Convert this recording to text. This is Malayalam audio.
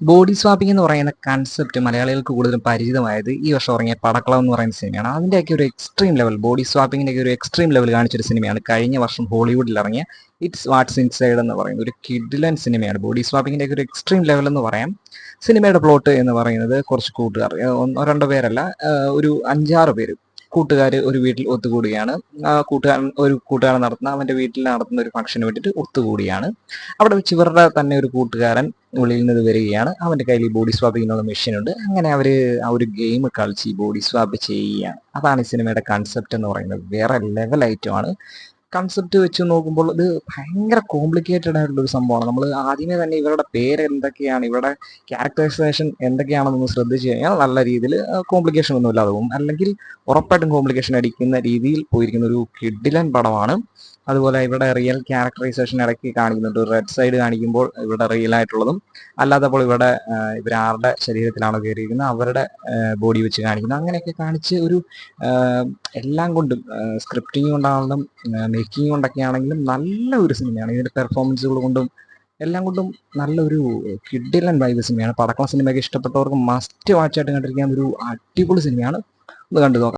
ബോഡി സ്വാപ്പിംഗ് എന്ന് പറയുന്ന കൺസെപ്റ്റ് മലയാളികൾക്ക് കൂടുതലും പരിചിതമായത് ഈ വർഷം ഇറങ്ങിയ പടക്കളം എന്ന് പറയുന്ന സിനിമയാണ്. അതിന്റെയൊക്കെ ഒരു എക്സ്ട്രീം ലെവൽ ബോഡി സ്വാപ്പിങ്ങിന്റെ ഒരു എക്സ്ട്രീം ലെവൽ കാണിച്ചൊരു സിനിമയാണ്. കഴിഞ്ഞ വർഷം ഹോളിവുഡിൽ ഇറങ്ങിയ ഇറ്റ്സ് വാട്സ് ഇൻസൈഡ് എന്ന് പറയുന്ന ഒരു കിഡിലൻ സിനിമയാണ്. ബോഡി സ്വാപ്പിങ്ങിന്റെ ഒരു എക്സ്ട്രീം ലെവൽ എന്ന് പറയാം. സിനിമയുടെ പ്ലോട്ട് എന്ന് പറയുന്നത് കുറച്ച് കൂട്ടുകാർ ഒന്നോ രണ്ടോ പേരല്ല ഒരു അഞ്ചാറ് പേര്. കൂട്ടുകാർ ഒരു വീട്ടിൽ ഒത്തുകൂടുകയാണ്. ആ കൂട്ടുകാരൻ ഒരു കൂട്ടുകാരൻ നടത്തുന്ന അവന്റെ വീട്ടിൽ നടത്തുന്ന ഒരു ഫംഗ്ഷന് വേണ്ടിയിട്ട് ഒത്തുകൂടിയാണ് അവിടെ വെച്ച് ഇവരുടെ തന്നെ ഒരു കൂട്ടുകാരൻ ഉള്ളിൽ നിന്ന് വരികയാണ്. അവന്റെ കയ്യിൽ ബോഡി സ്വാപ്പിങ്ങിനുള്ള മെഷീൻ ഉണ്ട്. അങ്ങനെ അവർ ആ ഒരു ഗെയിം കളിച്ച് ബോഡി സ്വാപ്പ് ചെയ്യുകയാണ്. അതാണ് ഈ സിനിമയുടെ കൺസെപ്റ്റ് എന്ന് പറയുന്നത്. വേറെ ലെവൽ ഐറ്റമാണ് കൺസെപ്റ്റ് വെച്ച് നോക്കുമ്പോൾ ഇത് ഭയങ്കര കോംപ്ലിക്കേറ്റഡ് ആയിട്ടുള്ള ഒരു സംഭവമാണ്. നമ്മൾ ആദ്യമേ തന്നെ ഇവരുടെ പേര് എന്തൊക്കെയാണ് ഇവരുടെ ക്യാരക്ടറൈസേഷൻ എന്തൊക്കെയാണെന്നൊന്ന് ശ്രദ്ധിച്ചു കഴിഞ്ഞാൽ നല്ല രീതിയിൽ കോംപ്ലിക്കേഷൻ ഒന്നും ഇല്ലാതെ പോകും അല്ലെങ്കിൽ ഉറപ്പായിട്ടും കോംപ്ലിക്കേഷൻ അടിക്കുന്ന രീതിയിൽ പോയിരിക്കുന്ന ഒരു കിഡിലൻ പടമാണ്. അതുപോലെ ഇവിടെ റിയൽ ക്യാരക്ടറൈസേഷൻ ഇടയ്ക്ക് കാണിക്കുന്നുണ്ട്. റെഡ് സൈഡ് കാണിക്കുമ്പോൾ ഇവിടെ റിയൽ ആയിട്ടുള്ളതും അല്ലാത്തപ്പോൾ ഇവിടെ ഇവരാരുടെ ശരീരത്തിലാണ് കയറിയിരിക്കുന്നത് അവരുടെ ബോഡി വെച്ച് കാണിക്കുന്നത്. അങ്ങനെയൊക്കെ കാണിച്ച് ഒരു എല്ലാം കൊണ്ടും സ്ക്രിപ്റ്റിംഗ് കൊണ്ടാണെങ്കിലും മേക്കിംഗ് കൊണ്ടൊക്കെ ആണെങ്കിലും നല്ല ഒരു സിനിമയാണ്. ഇതിന്റെ പെർഫോമൻസുകൾ കൊണ്ടും എല്ലാം കൊണ്ടും നല്ലൊരു കിഡിലൻ വൈബ് സിനിമയാണ്. പടക്കള സിനിമയൊക്കെ ഇഷ്ടപ്പെട്ടവർക്ക് മസ്റ്റ് വാച്ച് ആയിട്ട് കണ്ടിരിക്കാൻ ഒരു അടിപൊളി സിനിമയാണ്. ഒന്ന് കണ്ടു നോക്കാം.